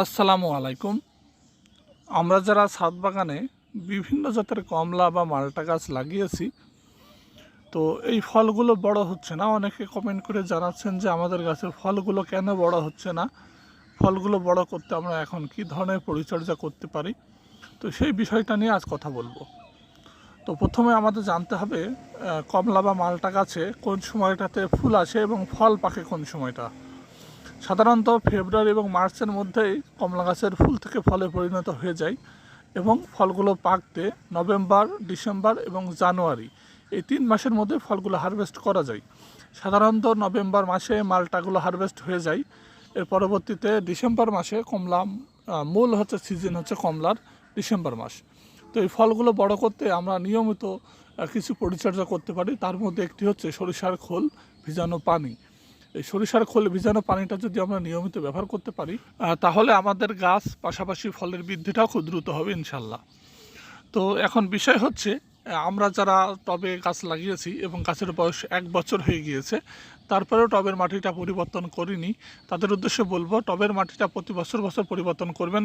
আসসালামু আলাইকুম। আমরা যারা ছাদ বাগানে বিভিন্ন জাতের কমলা বা মালটা গাছ লাগিয়েছি, তো এই ফলগুলো বড় হচ্ছে না? অনেকে কমেন্ট করে জানাচ্ছেন যে আমাদের গাছের ফলগুলো কেন বড় হচ্ছে না? ফলগুলো বড় করতে আমরা এখন কি ধরনের পরিচর্যা করতে পারি? তো সেই বিষয়টা নিয়ে আজ কথা বলব। তো প্রথমে আমাদের জানতে হবে কমলা বা মালটা গাছে কোন সময়টাতে ফুল আসে এবং ফল পাকে কোন সময়টা? সাধারণত ফেব্রুয়ারি এবং মার্চের মধ্যেই কমলা গাছের ফুল থেকে ফলে পরিণত হয়ে যায় এবং ফলগুলো পাকতে নভেম্বর, ডিসেম্বর এবং জানুয়ারি এই তিন মাসের মধ্যে ফলগুলো হারভেস্ট করা যায়। সাধারণত নভেম্বর মাসে মালটাগুলো হারভেস্ট হয়ে যায়। এর পরবর্তীতে ডিসেম্বর মাসে কমলা মূল হচ্ছে সিজন হচ্ছে কমলার ডিসেম্বর মাস। তো এই ফলগুলো বড় করতে আমরা নিয়মিত কিছু পরিচর্যা করতে পারি। তার মধ্যে একটি হচ্ছে সরিষার খোল, ভিজানো পানি। এই সরিষার খোল ভিজানো পানিটা যদি আমরা নিয়মিত ব্যবহার করতে পারি তাহলে আমাদের গাছ পাশাপাশি ফলের বৃদ্ধিটাও খুব দ্রুত হবে ইনশাল্লাহ। তো এখন বিষয় হচ্ছে আমরা যারা টবে গাছ লাগিয়েছি এবং গাছের বয়স এক বছর হয়ে গিয়েছে, তারপরেও টবের মাটিটা পরিবর্তন করিনি, তাদের উদ্দেশ্যে বলব টবের মাটিটা প্রতি বছর বছর পরিবর্তন করবেন,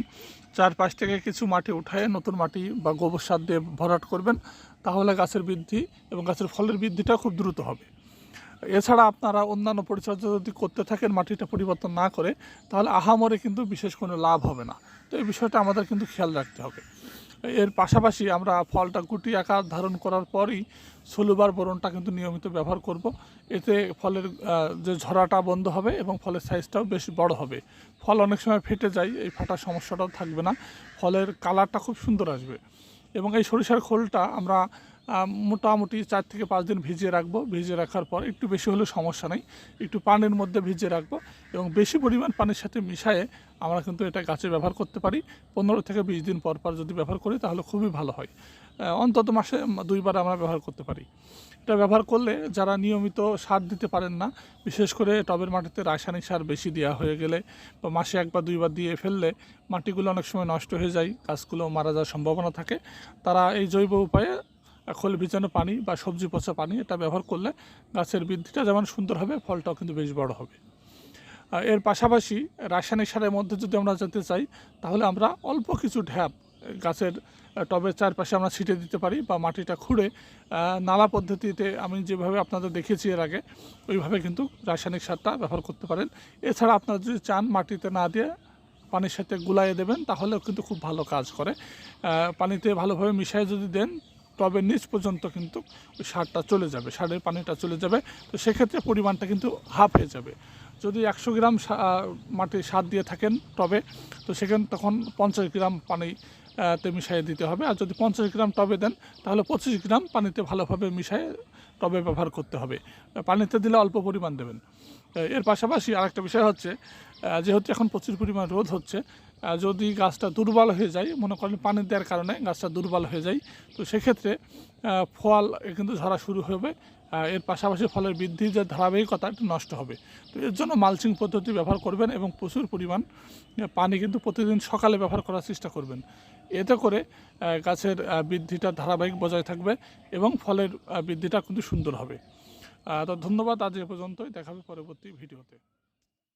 চারপাশ থেকে কিছু মাটি উঠায় নতুন মাটি বা গোবর সার দিয়ে ভরাট করবেন, তাহলে গাছের বৃদ্ধি এবং গাছের ফলের বৃদ্ধিটা খুব দ্রুত হবে। এছাড়া আপনারা অন্যান্য পরিচর্যা যদি করতে থাকেন, মাটিটা পরিবর্তন না করে, তাহলে আহামরে কিন্তু বিশেষ কোনো লাভ হবে না। তো এই বিষয়টা আমাদের কিন্তু খেয়াল রাখতে হবে। এর পাশাপাশি আমরা ফলটা গুটি আকার ধারণ করার পরই সলুবার বোরনটা কিন্তু নিয়মিত ব্যবহার করব। এতে ফলের যে ঝরাটা বন্ধ হবে এবং ফলের সাইজটাও বেশ বড় হবে। ফল অনেক সময় ফেটে যায়, এই ফাটার সমস্যাটাও থাকবে না। ফলের কালারটা খুব সুন্দর আসবে। এবং এই সরিষার খোলটা আমরা মোটামুটি চার থেকে পাঁচ দিন ভিজিয়ে রাখব। ভিজিয়ে রাখার পর একটু বেশি হলেও সমস্যা নেই। একটু পানির মধ্যে ভিজিয়ে রাখব এবং বেশি পরিমাণ পানির সাথে মিশায়ে আমরা কিন্তু এটা গাছে ব্যবহার করতে পারি। পনেরো থেকে বিশ দিন পর পর যদি ব্যবহার করি তাহলে খুবই ভালো হয়। অন্তত মাসে দুইবার আমরা ব্যবহার করতে পারি। এটা ব্যবহার করলে যারা নিয়মিত সার দিতে পারেন না, বিশেষ করে টবের মাটিতে রাসায়নিক সার বেশি দেওয়া হয়ে গেলে বা মাসে একবার, দুইবার দিয়ে ফেললে মাটিগুলো অনেক সময় নষ্ট হয়ে যায়, গাছগুলো মারা যাওয়ার সম্ভাবনা থাকে। তারা এই জৈব উপায়ে খোল ভিজানো পানি বা সবজি পচা পানি এটা ব্যবহার করলে গাছের বৃদ্ধিটা যেমন সুন্দর হবে, ফলটাও কিন্তু বেশ বড় হবে। এর পাশাপাশি রাসায়নিক সারের মধ্যে যদি আমরা যেতে চাই, তাহলে আমরা অল্প কিছু ঢ্যাপ গাছের টবের চারপাশে আমরা ছিটে দিতে পারি বা মাটিটা খুঁড়ে নালা পদ্ধতিতে আমি যেভাবে আপনাদের দেখেছি এর আগে, ওইভাবে কিন্তু রাসায়নিক সারটা ব্যবহার করতে পারেন। এছাড়া আপনারা যদি চান মাটিতে না দিয়ে পানির সাথে গুলাইয়ে দেবেন, তাহলেও কিন্তু খুব ভালো কাজ করে। পানিতে ভালোভাবে মিশিয়ে যদি দেন টবের নিচ পর্যন্ত কিন্তু ওই সারটা চলে যাবে, সারের পানিটা চলে যাবে। তো সেক্ষেত্রে পরিমাণটা কিন্তু হাফ হয়ে যাবে। যদি একশো গ্রাম মাটির সার দিয়ে থাকেন টবে, তো সেখানে, তখন পঞ্চাশ গ্রাম পানি তে মিশিয়ে দিতে হবে। আর যদি পঞ্চাশ গ্রাম টবে দেন, তাহলে পঁচিশ গ্রাম পানিতে ভালোভাবে মিশিয়ে টবে ব্যবহার করতে হবে। পানিতে দিলে অল্প পরিমাণ দেবেন। এর পাশাপাশি আরেকটা বিষয় হচ্ছে যেহেতু এখন প্রচুর পরিমাণ রোদ হচ্ছে যদি গাছটা দুর্বল হয়ে যায়, মনে করেন পানি দেওয়ার কারণে গাছটা দুর্বল হয়ে যায়, তো সেক্ষেত্রে ফল কিন্তু ঝরা শুরু হবে এর পাশাপাশি ফলের বৃদ্ধির যে ধারাবাহিকতা নষ্ট হবে। তো এর জন্য মালচিং পদ্ধতি ব্যবহার করবেন এবং প্রচুর পরিমাণ পানি কিন্তু প্রতিদিন সকালে ব্যবহার করার চেষ্টা করবেন। এতে করে গাছের বৃদ্ধিটা ধারাবাহিক বজায় থাকবে এবং ফলের বৃদ্ধিটা কিন্তু সুন্দর হবে। তো ধন্যবাদ, আজ এ পর্যন্তই। দেখাবে পরবর্তী ভিডিওতে।